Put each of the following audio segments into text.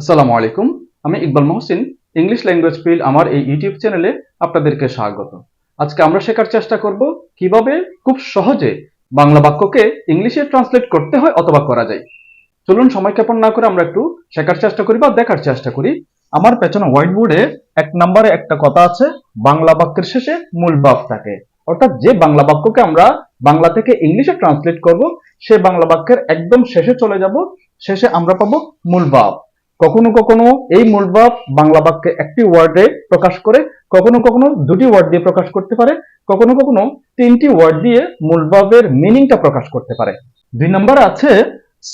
আসসালামু আলাইকুম। আমি Iqbal Mohsin English language field আমার এই ইউটিউব চ্যানেলে আপনাদেরকে স্বাগত। আজকে আমরা শেখার চেষ্টা করব কীভাবে খুব সহজে বাংলা বাক্যকে ইংলিশে ট্রান্সলেট করতে হয় অথবা করা যায়। চলুন সময় ক্ষেপণ না করে আমরা একটু শেখার চেষ্টা করি বা দেখার চেষ্টা করি। আমার পেছনে হোয়াইট বোর্ডে এক নম্বরে একটা কথা আছে, বাংলা বাক্যের শেষে মূল ভাব থাকে। অর্থাৎ যে বাংলা বাক্যকে আমরা বাংলা থেকে ইংলিশে ট্রান্সলেট করব, সে বাংলা বাক্যের একদম শেষে চলে যাব, শেষে আমরা পাবো মূল ভাব কখনো কখনো এই মূল ভাব বাংলা বাক্যে একটি ওয়ার্ডে প্রকাশ করে, কখনো কখনো দুটি ওয়ার্ড দিয়ে প্রকাশ করতে পারে, কখনো কখনো তিনটি ওয়ার্ড দিয়ে মূল ভাবের মিনিংটা প্রকাশ করতে পারে। দুই নম্বর আছে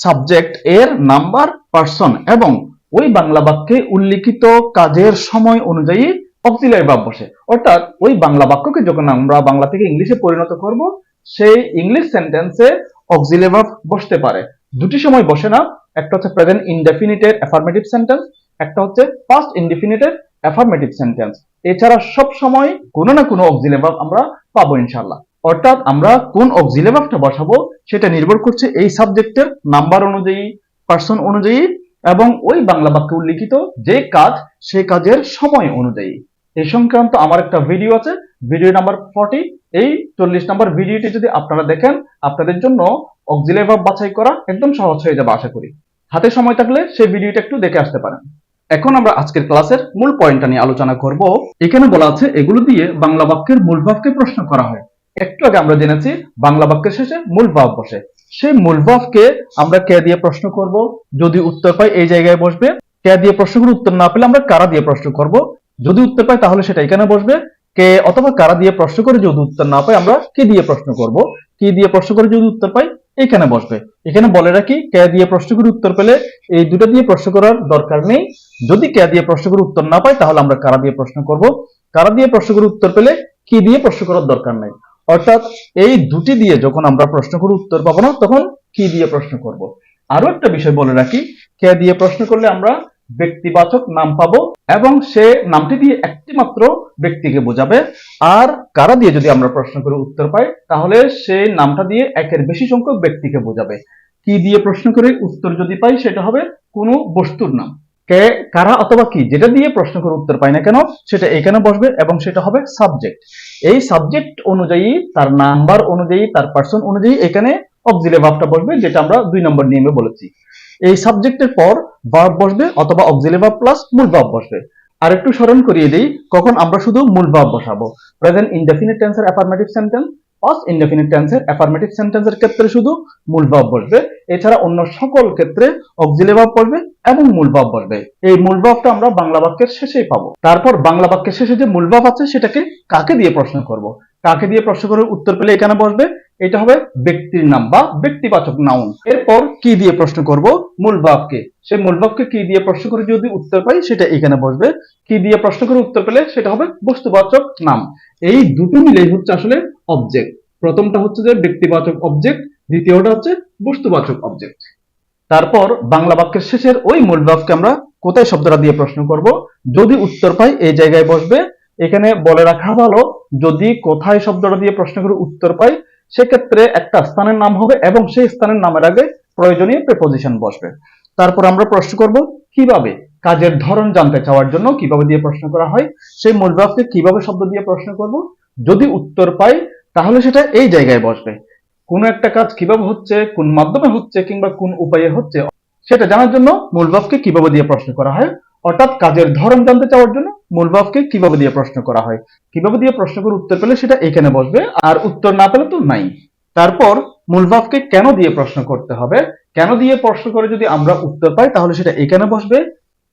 সাবজেক্ট এর নাম্বার পার্সন এবং ওই বাংলা বাক্যে উল্লিখিত কাজের সময় অনুযায়ী অক্সিলারি ভাব বসে। অর্থাৎ ওই বাংলা বাক্যকে যখন আমরা বাংলা থেকে ইংলিশে পরিণত করব, সেই ইংলিশ সেন্টেন্সে অক্সিলারি ভাব বসতে পারে। দুটি সময় বসে না, একটা হচ্ছে প্রেজেন্ট ইনডেফিনিটের অ্যাফার্মেটিভ সেন্টেন্স একটা হচ্ছে পাস্ট ইনডেফিনিটের অ্যাফার্মেটিভ সেন্টেন্স এছাড়া সব সময় কোনো না কোনো অক্সিলারি ভাব আমরা পাবো ইনশাআল্লাহ। অর্থাৎ আমরা কোন অক্সিলারি ভাবটা বসাবো সেটা নির্ভর করছে এই সাবজেক্টের নাম্বার অনুযায়ী পার্সন অনুযায়ী এবং ওই বাংলা বাক্যে উল্লিখিত যে কাজ সেই কাজের সময় অনুযায়ী। এই সংক্রান্ত আমার একটা ভিডিও আছে ভিডিও নাম্বার ফর্টি এই চল্লিশ নাম্বার ভিডিওটি যদি আপনারা দেখেন, আপনাদের জন্য অক্সিলারি ভাব বাছাই করা একদম সহজ হয়ে যাবে, আশা করি। হাতে সময় থাকলে সেই ভিডিওটা একটু দেখে আসতে পারেন। এখন আমরা আজকের ক্লাসের মূল পয়েন্টটা নিয়ে আলোচনা করব। এখানে বলা আছে, এগুলো দিয়ে বাংলা বাক্যের মূল ভাবকে প্রশ্ন করা হয়। একটু আগে আমরা জেনেছি, বাংলা বাক্যের শেষে মূল ভাব বসে। সেই মূল ভাবকে আমরা কে দিয়ে প্রশ্ন করব? যদি উত্তর পাই, এই জায়গায় বসবে। কে দিয়ে প্রশ্ন করে উত্তর না পেলে আমরা কারা দিয়ে প্রশ্ন করব? যদি উত্তর পাই তাহলে সেটা এখানে বসবে কে অথবা কারা দিয়ে প্রশ্ন করে যদি উত্তর না পাই আমরা কি দিয়ে প্রশ্ন করব কি দিয়ে প্রশ্ন করে যদি উত্তর পাই এখানে বসবে এখানে বলে রাখি কে দিয়ে প্রশ্ন করে উত্তর পেলে এই দুটো দিয়ে প্রশ্ন করার দরকার নেই যদি কে দিয়ে প্রশ্ন করে উত্তর না পাই তাহলে আমরা কারা দিয়ে প্রশ্ন করব কারা দিয়ে প্রশ্ন করে উত্তর পেলে কি দিয়ে প্রশ্ন করার দরকার নেই অর্থাৎ এই দুটি দিয়ে যখন আমরা প্রশ্ন করে উত্তর পাবো না তখন কি দিয়ে প্রশ্ন করব আরও একটা বিষয় বলে রাখি কে দিয়ে প্রশ্ন করলে আমরা ব্যক্তিবাচক নাম পাবো এবং সে নামটি দিয়ে একটি মাত্র ব্যক্তিকে বোঝাবে। আর কারা দিয়ে যদি আমরা প্রশ্ন করে উত্তর পাই, তাহলে সেই নামটা দিয়ে একের বেশি সংখ্যক ব্যক্তিকে বোঝাবে। কি দিয়ে প্রশ্ন করে উত্তর যদি পাই, সেটা হবে কোনো বস্তুর নাম। কে, কারা অথবা কি, যেটা দিয়ে প্রশ্ন করে উত্তর পাই না কেন, সেটা এখানে বসবে এবং সেটা হবে সাবজেক্ট। এই সাবজেক্ট অনুযায়ী, তার নাম্বার অনুযায়ী, তার পার্সন অনুযায়ী এখানে অক্সিলে ভাবটা বসবে, যেটা আমরা দুই নম্বর নিয়মে বলেছি। এই সাবজেক্টের পর ভার্ব বসবে অথবা অক্সিলে ভাব প্লাস মূল ভাব বসবে। আর একটু স্মরণ করিয়ে দিই, কখন আমরা শুধু মূল ভাব বসাবো? প্রেজেন্ট ইনডেফিনিট টেন্সের অ্যাফার্মেটিভ সেন্টেন্স পাস্ট ইনডেফিনিট টেন্সের অ্যাফার্মেটিভ সেন্টেন্সের ক্ষেত্রে শুধু মূল ভাব বসবে। এছাড়া অন্য সকল ক্ষেত্রে অক্সিলে ভাব বসবে এবং মূল ভাব বসবে। এই মূল ভাবটা আমরা বাংলা বাক্যের শেষেই পাবো। তারপর বাংলা বাক্যের শেষে যে মূল ভাব আছে, সেটাকে কাকে দিয়ে প্রশ্ন করব? কাকে দিয়ে প্রশ্ন করে উত্তর পেলে এখানে বসবে। এটা হবে ব্যক্তির নাম বা ব্যক্তিবাচক নাউন এরপর কি দিয়ে প্রশ্ন করব? মূল ভাবকে সেই মূল ভাবকে কি দিয়ে প্রশ্ন করে যদি উত্তর পাই, সেটা এখানে বসবে। কি দিয়ে প্রশ্ন করে উত্তর পেলে, সেটা হবে বস্তুবাচক নাম এই দুটো মিলেই হচ্ছে আসলে অবজেক্ট প্রথমটা হচ্ছে যে ব্যক্তিবাচক অবজেক্ট দ্বিতীয়টা হচ্ছে বস্তুবাচক অবজেক্ট তারপর বাংলা বাক্যের শেষের ওই মূল ভাবকে আমরা কোথায় শব্দটা দিয়ে প্রশ্ন করব? যদি উত্তর পাই, এই জায়গায় বসবে। এখানে বলে রাখা ভালো, যদি কোথায় শব্দটা দিয়ে প্রশ্ন করে উত্তর পাই, সেক্ষেত্রে একটা স্থানের নাম হবে এবং সেই স্থানের নামের আগে প্রয়োজনীয় প্রেপোজিশন বসবে। তারপর আমরা প্রশ্ন করব, কীভাবে কাজের ধরন জানতে চাওয়ার জন্য কীভাবে দিয়ে প্রশ্ন করা হয়, সেই মূল ভাবকে কীভাবে শব্দ দিয়ে প্রশ্ন করব, যদি উত্তর পাই, তাহলে সেটা এই জায়গায় বসবে। কোন একটা কাজ কীভাবে হচ্ছে, কোন মাধ্যমে হচ্ছে কিংবা কোন উপায়ে হচ্ছে, সেটা জানার জন্য মূল ভাবকে কীভাবে দিয়ে প্রশ্ন করা হয় অর্থাৎ কাজের ধরন জানতে চাওয়ার জন্য মূল ভাবকে কীভাবে দিয়ে প্রশ্ন করা হয়? কীভাবে দিয়ে প্রশ্ন করে উত্তর পেলে সেটা এখানে বসবে, আর উত্তর না পেলে তো নাই। তারপর মূল ভাবকে কেন দিয়ে প্রশ্ন করতে হবে? কেন দিয়ে প্রশ্ন করে যদি আমরা উত্তর পাই, তাহলে সেটা এখানে বসবে।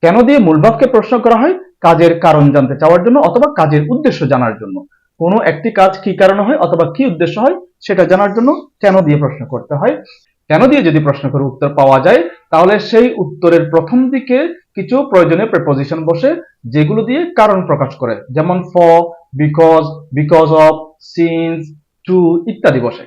কেন দিয়ে মূল ভাবকে প্রশ্ন করা হয়? কাজের কারণ জানতে চাওয়ার জন্য অথবা কাজের উদ্দেশ্য জানার জন্য। কোনো একটি কাজ কি কারণে হয় অথবা কি উদ্দেশ্য হয়, সেটা জানার জন্য কেন দিয়ে প্রশ্ন করতে হয়? কেন দিয়ে যদি প্রশ্ন করে উত্তর পাওয়া যায়, তাহলে সেই উত্তরের প্রথম দিকে কিছু প্রয়োজনীয় প্রেপোজিশন বসে, যেগুলো দিয়ে কারণ প্রকাশ করে। যেমন ফ because because of since to ইত্যাদি বসে।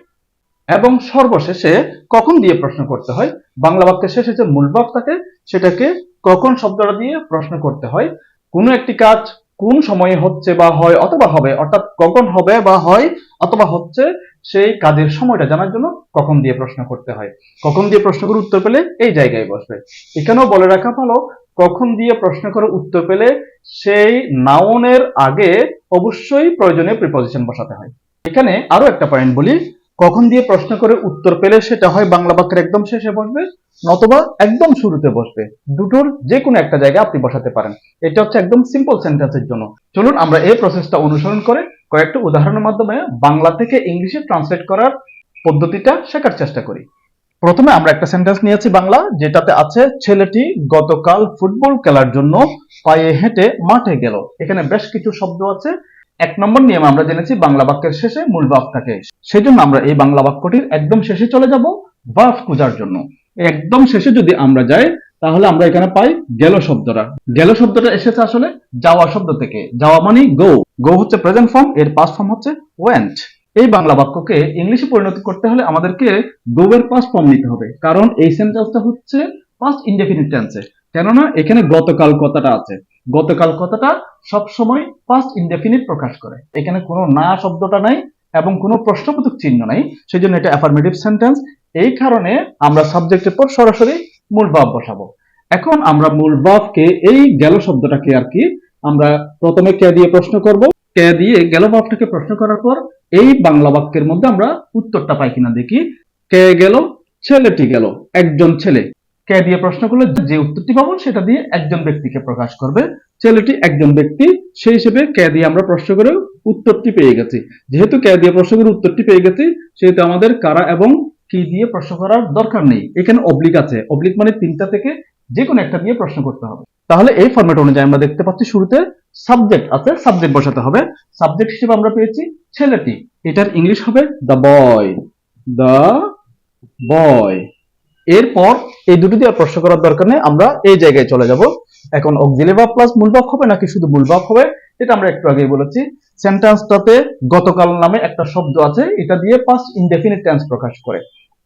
এবং সর্বশেষে কখন দিয়ে প্রশ্ন করতে হয়, বাংলা বাক্যের শেষে যে মূল ভাব থাকে সেটাকে কখন শব্দটা দিয়ে প্রশ্ন করতে হয়, কোনো একটি কাজ কোন সময়ে হচ্ছে বা হয় অথবা হবে, অর্থাৎ কখন হবে বা হয় অথবা হচ্ছে সেই কাজের সময়টা জানার জন্য কখন দিয়ে প্রশ্ন করতে হয়। কখন দিয়ে প্রশ্ন করে উত্তর পেলে এই জায়গায় বসবে। এখানেও বলে রাখা ভালো, কখন দিয়ে প্রশ্ন করে উত্তর পেলে সেই নাউনের আগে অবশ্যই প্রয়োজনীয় প্রিপোজিশন বসাতে হয়। এখানে আরও একটা পয়েন্ট বলি কখন দিয়ে প্রশ্ন করে উত্তর পেলে সেটা হয় বাংলা বাক্যের একদম শেষে বসবে, নতবা একদম শুরুতে বসবে। দুটোর যে কোনো একটা জায়গায় আপনি বসাতে পারেন। এটা হচ্ছে একদম সিম্পল সেন্টেন্সের জন্য। চলুন আমরা এই প্রসেসটা অনুসরণ করে কয়েকটা উদাহরণের মাধ্যমে বাংলা থেকে ইংলিশে ট্রান্সলেট করার পদ্ধতিটা শেখার চেষ্টা করি। প্রথমে আমরা একটা সেন্টেন্স নিয়েছি বাংলা, যেটাতে আছে, ছেলেটি গতকাল ফুটবল খেলার জন্য পায়ে হেঁটে মাঠে গেল। এখানে বেশ কিছু শব্দ আছে। এক নম্বর নিয়ম আমরা জেনেছি বাংলা বাক্যের শেষে মূল ভাব থাকে। সেই জন্য আমরা এই বাংলা বাক্যটির একদম শেষে চলে যাব ভাব খোঁজার জন্য। একদম শেষে যদি আমরা যাই, তাহলে আমরা এখানে পাই গেল শব্দটা। গেল শব্দটা এসেছে আসলে যাওয়া শব্দ থেকে। যাওয়া মানে গো গো হচ্ছে প্রেজেন্ট ফর্ম এর পাস্ট ফর্ম হচ্ছে ওয়েন্ট এই বাংলা বাক্যকে ইংলিশে পরিণত করতে হলে আমাদেরকে গো এর পাস্ট ফর্ম নিতে হবে। কারণ এই সেন্টেন্সটা হচ্ছে পাস্ট ইনডেফিনিট টেন্সে কেননা এখানে গতকাল কথাটা আছে। গতকাল কথাটা সব সময় পাস্ট ইনডেফিনিট প্রকাশ করে। এখানে কোনো না শব্দটা নাই এবং কোনো প্রশ্নবোধক চিহ্ন নাই। সেই জন্য এটা অ্যাফার্মেটিভ সেন্টেন্স এই কারণে আমরা সাবজেক্টের পর সরাসরি মূল ভাব বসাবো। এখন আমরা মূল ভাবকে, এই গেল শব্দটাকে আর কি আমরা প্রথমে কে দিয়ে প্রশ্ন করব? কে দিয়ে গেল ভাবটাকে প্রশ্ন করার পর এই বাংলা বাক্যের মধ্যে আমরা উত্তরটা পাই কিনা দেখি। কে গেল? ছেলেটি গেল। একজন ছেলে। কে দিয়ে প্রশ্ন করলে? যে উত্তরটি পাবো, সেটা দিয়ে একজন ব্যক্তিকে প্রকাশ করবে। ছেলেটি একজন ব্যক্তি, সেই হিসেবে কে দিয়ে আমরা প্রশ্ন করে উত্তরটি পেয়ে গেছি। যেহেতু কে দিয়ে প্রশ্ন করে উত্তরটি পেয়ে গেছি, সেহেতু আমাদের কারা এবং কি দিয়ে প্রশ্ন করার দরকার নেই। এখানে অবলিক আছে। অবলিক মানে তিনটা থেকে যে কোনো একটা দিয়ে প্রশ্ন করতে হবে। তাহলে এই ফরম্যাট অনুযায়ী আমরা দেখতে পাচ্ছি শুরুতে সাবজেক্ট আছে সাবজেক্ট বসাতে হবে। সাবজেক্ট হিসেবে আমরা পেয়েছি ছেলেটি। এটার ইংলিশ হবে দ্য বয় দ্য বয় এরপর এই দুটো দিয়ে প্রশ্ন করার দরকার নেই, আমরা এই জায়গায় চলে যাব। এখন অক্সিলি প্লাস মূল ভাব হবে নাকি শুধু মূল ভাব হবে? এটা আমরা একটু আগেই বলেছি। সেন্টেন্সটাতে গতকাল নামে একটা শব্দ আছে, এটা দিয়ে পাস্ট ইনডেফিনিট টেন্স প্রকাশ করে।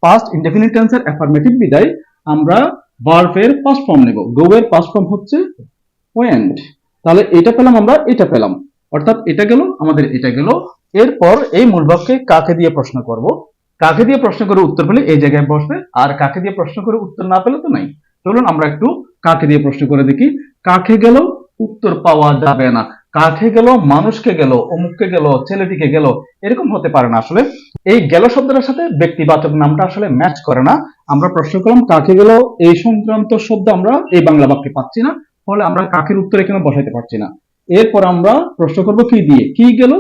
পাস্ট ইনডেফিনিট টেন্সের অ্যাফার্মেটিভ বিদায় আমরা ভার্বের পাস্ট ফর্ম নেব। গো এর পাস্ট ফর্ম হচ্ছে ওয়েন্ট তাহলে এটা পেলাম আমরা, এটা পেলাম। অর্থাৎ এটা গেল, আমাদের এটা গেল। এরপর এই মূল ভাবকে কাকে দিয়ে প্রশ্ন করব? কাকে দিয়ে প্রশ্ন করে উত্তর পেলে এই জায়গায় বসবে, আর কাকে দিয়ে প্রশ্ন করে উত্তর না পেলে তো নাই। চলুন আমরা একটু কাকে দিয়ে প্রশ্ন করে দেখি। কাকে গেল উত্তর পাওয়া যাবে না। কাকে গেল মানুষকে গেল, অমুককে গেল, ছেলেটিকে গেল, এরকম হতে পারে না আসলে। এই গেল শব্দটার সাথে ব্যক্তিবাচক নামটা আসলে ম্যাচ করে না। আমরা প্রশ্ন করলাম, কাকে গেল এই সংক্রান্ত শব্দ আমরা এই বাংলা বাক্যে পাচ্ছি না, ফলে আমরা কাকের উত্তর এখানে বসাইতে পারছি না? এরপর আমরা প্রশ্ন করব কি দিয়ে? কি গেল?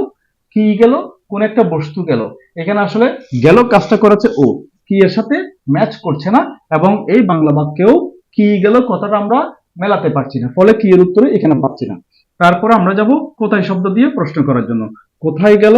কি গেল? কোন একটা বস্তু গেল। এখানে আসলে গেল কাজটা করেছে ও। কি এর সাথে ম্যাচ করছে না? এবং এই বাংলা বাক্যেও কি গেল কথাটা আমরা মেলাতে পারছি না। ফলে কি এর উত্তরে এখানে পাচ্ছি না। তারপরে আমরা যাব কোথায় শব্দ দিয়ে প্রশ্ন করার জন্য। কোথায় গেল?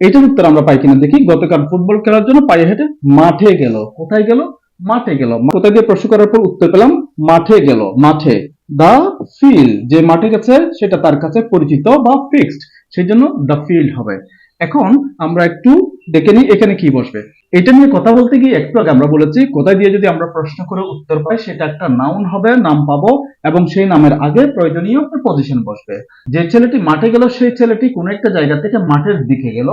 এটার উত্তর আমরা পাই কিনা দেখি। গতকাল ফুটবল খেলার জন্য পায়ে হেঁটে মাঠে গেল। কোথায় গেল? মাঠে গেল। কোথায় দিয়ে প্রশ্ন করার পর উত্তর পেলাম, মাঠে গেল। মাঠে। The field. যে মাঠে গেছে, সেটা তার কাছে পরিচিত বা ফিক্সড। সেই জন্য দ্য ফিল্ড হবে। এখন আমরা একটু দেখে নিই এখানে কি বসবে। এটা নিয়ে কথা বলতে গিয়ে একটু আগে আমরা বলেছি, কোথায় দিয়ে যদি আমরা প্রশ্ন করে উত্তর পাই, সেটা একটা নাউন হবে, নাম পাবো এবং সেই নামের আগে প্রয়োজনীয় পজিশন বসবে। যে ছেলেটি মাঠে গেল, সেই ছেলেটি কোন একটা জায়গা থেকে মাঠের দিকে গেল।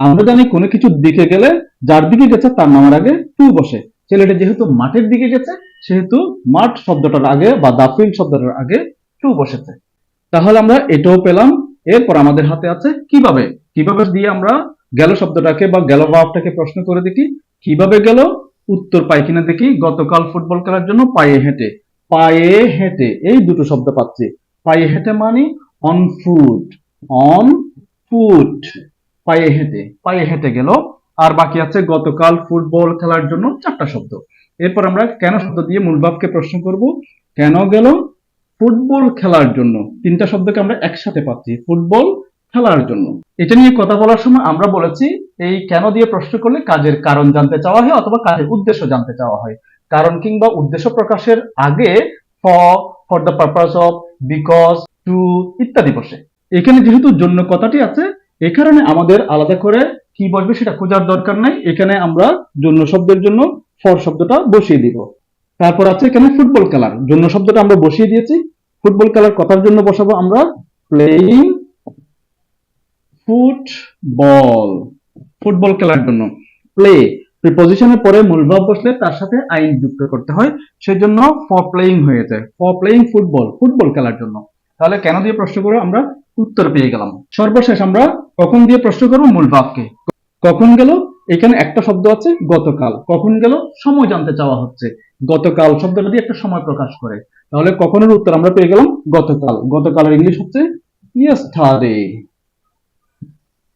আমরা জানি কোনো কিছুর দিকে গেলে যার দিকে গেছে তার নামের আগে টু বসে। ছেলেটি যেহেতু মাঠের দিকে গেছে, সেহেতু মাঠ শব্দটার আগে বা দা ফিল্ড শব্দটার আগে টু বসেছে। তাহলে আমরা এটাও পেলাম। এরপর আমাদের হাতে আছে কীভাবে কীভাবে দিয়ে আমরা গেল শব্দটাকে বা গেল ভাবটাকে প্রশ্ন করে দেখি? কীভাবে গেল? উত্তর পাই কিনা দেখি? গতকাল ফুটবল খেলার জন্য পায়ে হেঁটে। পায়ে হেঁটে। এই দুটো শব্দ পাচ্ছি। পায়ে হেঁটে মানে অন ফুট অন ফুট পায়ে হেঁটে। পায়ে হেঁটে গেল। আর বাকি আছে গতকাল ফুটবল খেলার জন্য চারটা শব্দ। এরপর আমরা কেন শব্দ দিয়ে মূল ভাবকে প্রশ্ন করব? কেন গেল? ফুটবল খেলার জন্য তিনটা শব্দকে আমরা একসাথে পাচ্ছি। ফুটবল খেলার জন্য। এটা নিয়ে কথা বলার সময় আমরা বলেছি, এই কেন দিয়ে প্রশ্ন করলে কাজের কারণ জানতে চাওয়া হয় অথবা কাজের উদ্দেশ্য জানতে চাওয়া হয়। কারণ কিংবা উদ্দেশ্য প্রকাশের আগে for for the purpose of because to ইত্যাদি বসে। এখানে যেহেতু জন্য কথাটি আছে, এ কারণে আমাদের আলাদা করে কি বসবে সেটা খোঁজার দরকার নাই। এখানে আমরা জন্য শব্দের জন্য ফর শব্দটা বসিয়ে দিব। তারপর আছে এখানে ফুটবল খেলার। জন্য শব্দটা আমরা বসিয়ে দিয়েছি। ফুটবল খেলার কথার জন্য বসাবো আমরা প্লেইং ফুটবল। ফুটবল খেলার জন্য। প্লে প্রিপোজিশনের পরে মূল ভাব বসলে তার সাথে আইন যুক্ত করতে হয়, সেজন্য ফর প্লেয়িং হয়ে যায়। ফর প্লেয়িং ফুটবল ফুটবল খেলার জন্য। তাহলে কেন দিয়ে প্রশ্ন করে? আমরা উত্তর পেয়ে গেলাম। সর্বশেষ আমরা কখন দিয়ে প্রশ্ন করব? মূল ভাবকে। কখন গেল? এখানে একটা শব্দ আছে, গতকাল। কখন গেল? সময় জানতে চাওয়া হচ্ছে। গতকাল শব্দটা দিয়ে একটা সময় প্রকাশ করে। তাহলে কখনের উত্তর আমরা পেয়ে গেলাম গতকাল। গতকালের ইংলিশ হচ্ছে ইয়েস্টারডে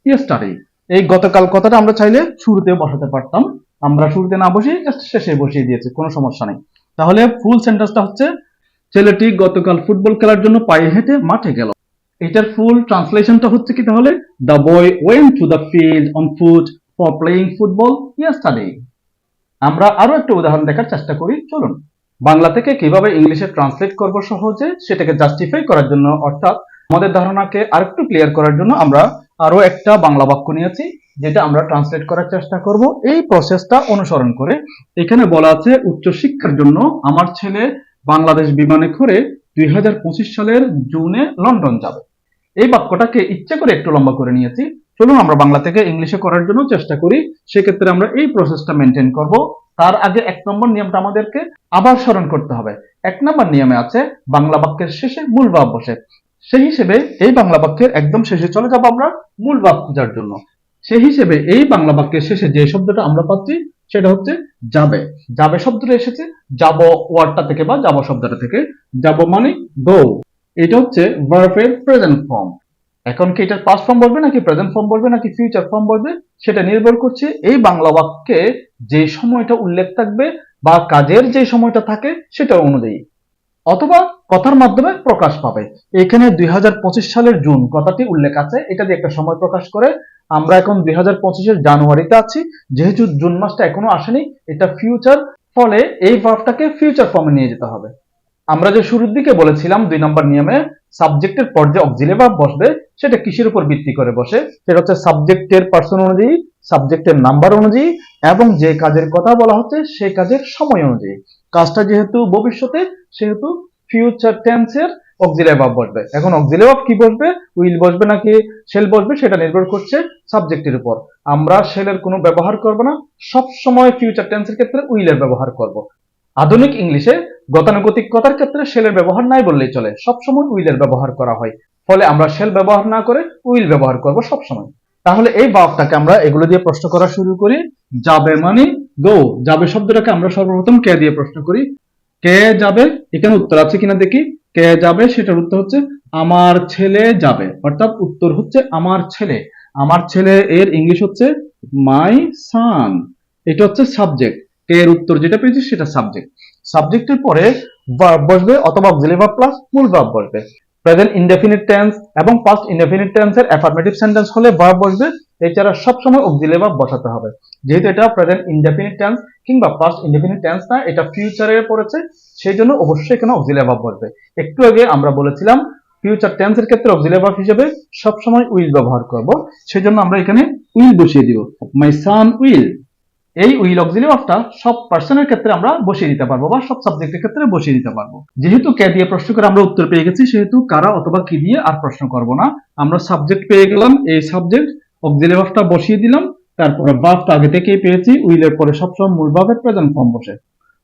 ইয়েস্টারডে এই গতকাল কথাটা আমরা চাইলে শুরুতে বসাতে পারতাম। আমরা শুরুতে না বসিয়ে জাস্ট শেষে বসিয়ে দিয়েছি, কোনো সমস্যা নেই। তাহলে ফুল সেন্টেন্সটা হচ্ছে, ছেলেটি গতকাল ফুটবল খেলার জন্য পায়ে হেঁটে মাঠে গেল। এটার ফুল ট্রান্সলেশনটা হচ্ছে কি তাহলে the boy went to the field on foot for playing football yesterday আমরা আরও একটা উদাহরণ দেখার চেষ্টা করি, চলুন। বাংলা থেকে কীভাবে ইংলিশে ট্রান্সলেট করব সহজে, সেটাকে জাস্টিফাই করার জন্য, অর্থাৎ আমাদের ধারণাকে আরেকটু ক্লিয়ার করার জন্য আমরা আরও একটা বাংলা বাক্য নিয়েছি, যেটা আমরা ট্রান্সলেট করার চেষ্টা করব। এই প্রসেসটা অনুসরণ করে। এখানে বলা আছে, উচ্চশিক্ষার জন্য আমার ছেলে বাংলাদেশ বিমানে করে দুই হাজার পঁচিশ সালের জুনে লন্ডন যাবে। এই বাক্যটাকে ইচ্ছে করে একটু লম্বা করে নিয়েছি। চলুন আমরা বাংলা থেকে ইংলিশে করার জন্য চেষ্টা করি। সেক্ষেত্রে আমরা এই প্রসেসটা মেনটেন করব। তার আগে এক নম্বর নিয়মটা আমাদেরকে আবার স্মরণ করতে হবে। এক নম্বর নিয়মে আছে, বাংলা বাক্যের শেষে মূল ভাব বসে। সেই হিসেবে এই বাংলা বাক্যের একদম শেষে চলে যাব আমরা মূল ভাব খোঁজার জন্য। সেই হিসেবে এই বাংলা বাক্যের শেষে যে শব্দটা আমরা পাচ্ছি, সেটা হচ্ছে যাবে। যাবে শব্দটা এসেছে, যাব ওয়ার্ডটা থেকে বা যাব শব্দটা থেকে। যাব মানে গো এটা হচ্ছে ভার্বের প্রেজেন্ট ফর্ম এখন কি এটার পাস্ট ফর্ম বলবে নাকি প্রেজেন্ট ফর্ম বলবে নাকি ফিউচার ফর্ম বলবে, সেটা নির্ভর করছে এই বাংলা বাক্যে যে সময়টা উল্লেখ থাকবে বা কাজের যে সময়টা থাকে, সেটা অনুযায়ী। অথবা কথার মাধ্যমে প্রকাশ পাবে। এখানে দুই হাজার পঁচিশ সালের জুন কথাটি উল্লেখ আছে। এটা দিয়ে একটা সময় প্রকাশ করে আমরা এখন দুই হাজার জানুয়ারিতে আছি। যেহেতু জুন মাসটা এখনও আসেনি, এটা ফিউচার ফলে এই ভার্বটাকে ফিউচার ফর্মে নিয়ে যেতে হবে। আমরা যে শুরুর দিকে বলেছিলাম দুই নম্বর নিয়মে সাবজেক্টের পর যে অক্সিলে ভার্ব বসবে, সেটা কিসের উপর ভিত্তি করে বসে? সেটা হচ্ছে সাবজেক্টের পার্সন অনুযায়ী, সাবজেক্টের নাম্বার অনুযায়ী, এবং যে কাজের কথা বলা হচ্ছে সেই কাজের সময় অনুযায়ী। কাজটা যেহেতু ভবিষ্যতে, সেহেতু ফিউচার টেন্সের অক্সিলারি ভার্ব বসবে। এখন অক্সিলারি ভার্ব কি বসবে? উইল বসবে নাকি শেল বসবে? সেটা নির্ভর করছে সাবজেক্টের উপর। আমরা শেলের কোনো ব্যবহার করব না। সব সময় ফিউচার টেন্সের ক্ষেত্রে উইলের ব্যবহার করব। আধুনিক ইংলিশে গতানুগতিক কথার ক্ষেত্রে শেলের ব্যবহার নাই বললেই চলে। সবসময় উইলের ব্যবহার করা হয়। ফলে আমরা শেল ব্যবহার না করে উইল ব্যবহার করব সবসময়। তাহলে এই ভাবটাকে আমরা এগুলো দিয়ে প্রশ্ন করা শুরু করি। যাবে মানে গো যাবে শব্দটাকে আমরা সর্বপ্রথম কে দিয়ে প্রশ্ন করি? কে যাবে? এখানে উত্তর আছে কিনা দেখি। কে যাবে? সেটার উত্তর হচ্ছে, আমার ছেলে যাবে। অর্থাৎ উত্তর হচ্ছে, আমার ছেলে। আমার ছেলে এর ইংলিশ হচ্ছে, মাই সান। এটা হচ্ছে সাবজেক্ট। কে এর উত্তর যেটা পেয়েছি সেটা সাবজেক্ট। সাবজেক্টের পরে বসবে অথবা অক্সিলারি ভার্ব প্লাস মূল ভার্ব বসবে। প্রেজেন্ট ইনডেফিনিট টেন্স এবং পাস্ট ইনডেফিনিট টেন্সের অ্যাফার্মেটিভ সেন্টেন্স হলে ভার্ব বসবে এছাড়া সবসময় অক্সিলারি ভার্ব বসাতে হবে। যেহেতু এটা প্রেজেন্ট ইনডেফিনিট টেন্স কিংবা পাস্ট ইনডেফিনিট টেন্স না, এটা ফিউচারে পড়েছে, সেই জন্য অবশ্যই এখানে অক্সিলারি ভার্ব বসবে। একটু আগে আমরা বলেছিলাম ফিউচার টেন্সের ক্ষেত্রে অক্সিলারি ভার্ব হিসেবে সবসময় উইল ব্যবহার করব, সেই জন্য আমরা এখানে উইল বসিয়ে দিব। মাই সান উইল এই উইল অক্সিলারি ভার্বটা সব পার্সনের ক্ষেত্রে আমরা বসিয়ে দিতে পারব বা সব সাবজেক্টের ক্ষেত্রে বসিয়ে দিতে পারব। যেহেতু কে দিয়ে প্রশ্ন করে আমরা উত্তর পেয়ে গেছি, সেহেতু কারা অথবা কি দিয়ে আর প্রশ্ন করব না। আমরা সাবজেক্ট পেয়ে গেলাম, এই সাবজেক্ট অক্সিলারি ভার্বটা বসিয়ে দিলাম। তারপরে ভার্বটা আগে থেকেই পেয়েছি উইলের পরে সবসময় মূল ভাবের প্রেজেন্ট ফর্ম বসে।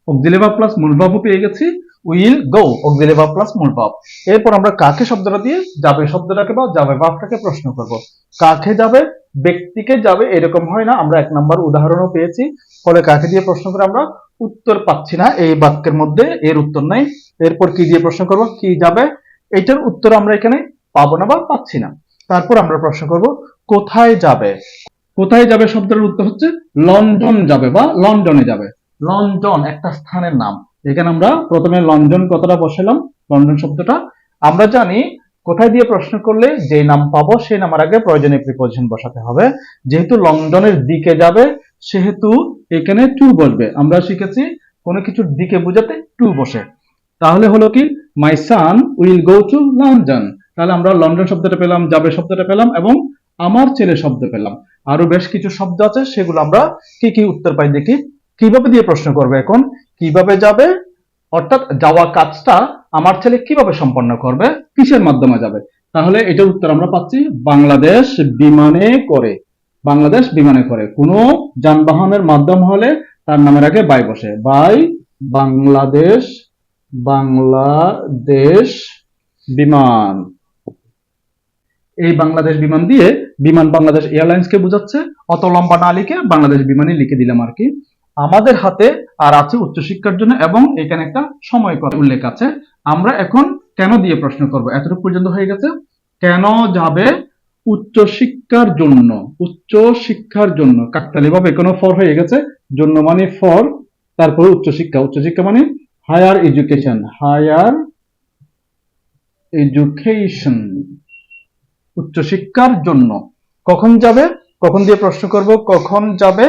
অক্সিলারি ভার্ব প্লাস মূল ভাবও পেয়ে গেছি will go auxiliary verb plus মূল ভাব এরপর আমরা কাকে শব্দটা দিয়ে যাবে শব্দটাকে বা যাবে ভাবটাকে প্রশ্ন করব। কাকে যাবে? ব্যক্তিকে যাবে এরকম হয় না, আমরা এক নম্বর উদাহরণও পেয়েছি। ফলে কাকে দিয়ে প্রশ্ন করে আমরা উত্তর পাচ্ছি না, এই বাক্যের মধ্যে এর উত্তর নাই। এরপর কি দিয়ে প্রশ্ন করব? কি যাবে? এটার উত্তর আমরা এখানে পাবো না বা পাচ্ছি না। তারপর আমরা প্রশ্ন করব, কোথায় যাবে? কোথায় যাবে শব্দের উত্তর হচ্ছে, লন্ডন যাবে বা লন্ডনে যাবে। লন্ডন, একটা স্থানের নাম। এখানে আমরা প্রথমে লন্ডন কথাটা বসালাম? লন্ডন শব্দটা। আমরা জানি কোথায় দিয়ে প্রশ্ন করলে যে নাম পাবো, সেই নামের আগে প্রয়োজনীয় প্রিপোজিশন বসাতে হবে। যেহেতু লন্ডনের দিকে যাবে, সেহেতু এখানে টু বসবে। আমরা শিখেছি কোনো কিছুর দিকে বোঝাতে টু বসে। তাহলে হলো কি my son will go to London তাহলে আমরা লন্ডন শব্দটা পেলাম, যাবে শব্দটা পেলাম এবং আমার ছেলে শব্দ পেলাম। আরও বেশ কিছু শব্দ আছে, সেগুলো আমরা কি কি উত্তর পাই দেখি। কীভাবে দিয়ে প্রশ্ন করবে এখন? কীভাবে যাবে? অর্থাৎ যাওয়া কাজটা আমার ছেলে কীভাবে সম্পন্ন করবে? কিসের মাধ্যমে যাবে? তাহলে এটার উত্তর আমরা পাচ্ছি বাংলাদেশ বিমানে করে। বাংলাদেশ বিমানে করে। কোনো যানবাহনের মাধ্যম হলে তার নামের আগে বাই বসে। বাই বাংলাদেশ বাংলাদেশ বিমান। এই বাংলাদেশ বিমান দিয়ে বিমান বাংলাদেশ এয়ারলাইন্সকে বোঝাচ্ছে, অত লম্বা না লিখে বাংলাদেশ বিমানে লিখে দিলাম আর কি। আমাদের হাতে আর আছে উচ্চশিক্ষার জন্য এবং এখানে একটা সময় উল্লেখ আছে। আমরা এখন কেন দিয়ে প্রশ্ন করব? এতটুকু পর্যন্ত হয়ে গেছে। কেন যাবে উচ্চশিক্ষার জন্য? উচ্চ শিক্ষার জন্য। কাকতালি কোনো ফর হয়ে গেছে। জন্য মানে ফর তারপরে উচ্চশিক্ষা উচ্চশিক্ষা মানে হায়ার এডুকেশন হায়ার এডুকেশন উচ্চশিক্ষার জন্য। কখন যাবে? কখন দিয়ে প্রশ্ন করব? কখন যাবে?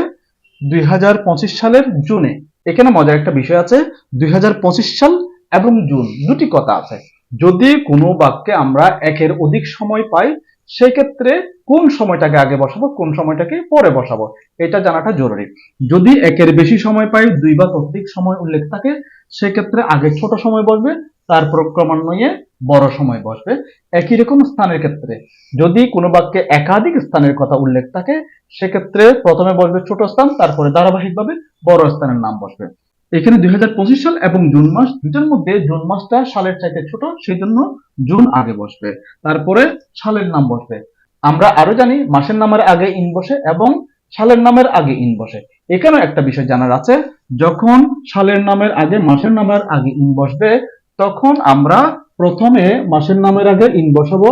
দুই হাজার পঁচিশ সালের জুনে। এখানে মজার একটা বিষয় আছে। দুই হাজার পঁচিশ সাল এবং জুন দুটি কথা আছে। যদি কোনো বাক্যে আমরা একের অধিক সময় পাই, সেক্ষেত্রে কোন সময়টাকে আগে বসাবো, কোন সময়টাকে পরে বসাবো, এটা জানাটা জরুরি। যদি একের বেশি সময় পাই, দুই বা ততোধিক সময় উল্লেখ থাকে, সেক্ষেত্রে আগে ছোট সময় বসবে, তারপর ক্রমান্বয়ে বড় সময় বসবে। একই রকম স্থানের ক্ষেত্রে। যদি কোনো বাক্যে একাধিক স্থানের কথা উল্লেখ থাকে, সেক্ষেত্রে প্রথমে বসবে ছোট স্থান, তারপরে ধারাবাহিকভাবে বড় স্থানের নাম বসবে। এখানে দুই হাজার পঁচিশ সাল এবং জুন মাস দুটার মধ্যে জুন মাসটা সালের চাইতে ছোট সেই জন্য জুন আগে বসবে। তারপরে সালের নাম বসবে। আমরা আরও জানি, মাসের নামের আগে ইন বসে এবং সালের নামের আগে ইন বসে। এখানেও একটা বিষয় জানার আছে, যখন সালের নামের আগে, মাসের নামের আগে ইন বসবে, তখন আমরা প্রথমে মাসের নামের আগে ইন বসাবো,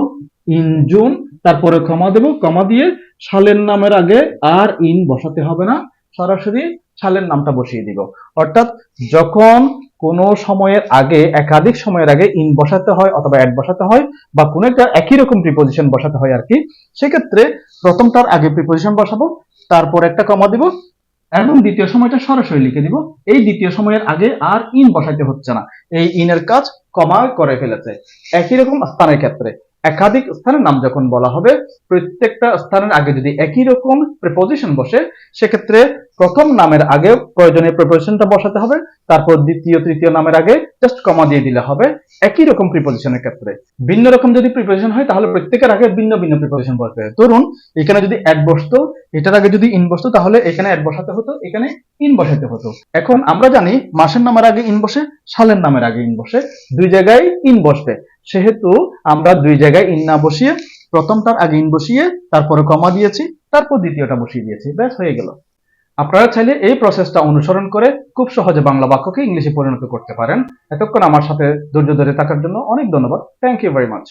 ইন জুন, তারপরে কমা দেব কমা দিয়ে সালের নামের আগে আর ইন বসাতে হবে না। সরাসরি সালের নামটা বসিয়ে দিব। অর্থাৎ যখন কোনো সময়ের আগে, একাধিক সময়ের আগে ইন বসাতে হয় অথবা অ্যাড বসাতে হয় বা কোনো একটা একই রকম প্রিপোজিশন বসাতে হয় আর কি সেক্ষেত্রে প্রথমটার আগে প্রিপোজিশন বসাবো, তারপর একটা কমা দিব এবং দ্বিতীয় সময়টা সরাসরি লিখে দিব। এই দ্বিতীয় সময়ের আগে আর ইন বসাইতে হচ্ছে না। এই ইনের কাজ কমা করে ফেলেছে। একই রকম স্থানের ক্ষেত্রে। একাধিক স্থানের নাম যখন বলা হবে, প্রত্যেকটা স্থানের আগে যদি একই রকম প্রিপোজিশন বসে, সেক্ষেত্রে প্রথম নামের আগে প্রয়োজনীয় প্রিপোজিশনটা বসাতে হবে, তারপর দ্বিতীয়, তৃতীয় নামের আগে জাস্ট কমা দিয়ে দিলে হবে একই রকম প্রিপোজিশনের ক্ষেত্রে। ভিন্ন রকম যদি প্রিপোজিশন হয়, তাহলে প্রত্যেকের আগে ভিন্ন ভিন্ন প্রিপোজিশন বসবে। ধরুন, এখানে যদি অ্যাড বসতো, এটার আগে যদি ইন বসতো, তাহলে এখানে অ্যাড বসাতে হতো, এখানে ইন বসাতে হতো। এখন আমরা জানি মাসের নামের আগে ইন বসে, সালের নামের আগে ইন বসে, দুই জায়গায় ইন বসবে। সেহেতু আমরা দুই জায়গায় ইন না বসিয়ে প্রথমটার আগে ইন বসিয়ে, তারপরে কমা দিয়েছি, তারপর দ্বিতীয়টা বসিয়ে দিয়েছি। ব্যাস, হয়ে গেল। আপনারা চাইলে এই প্রসেসটা অনুসরণ করে খুব সহজে বাংলা বাক্যকে ইংলিশে পরিণত করতে পারেন। এতক্ষণ আমার সাথে ধৈর্য ধরে থাকার জন্য অনেক ধন্যবাদ। Thank you very much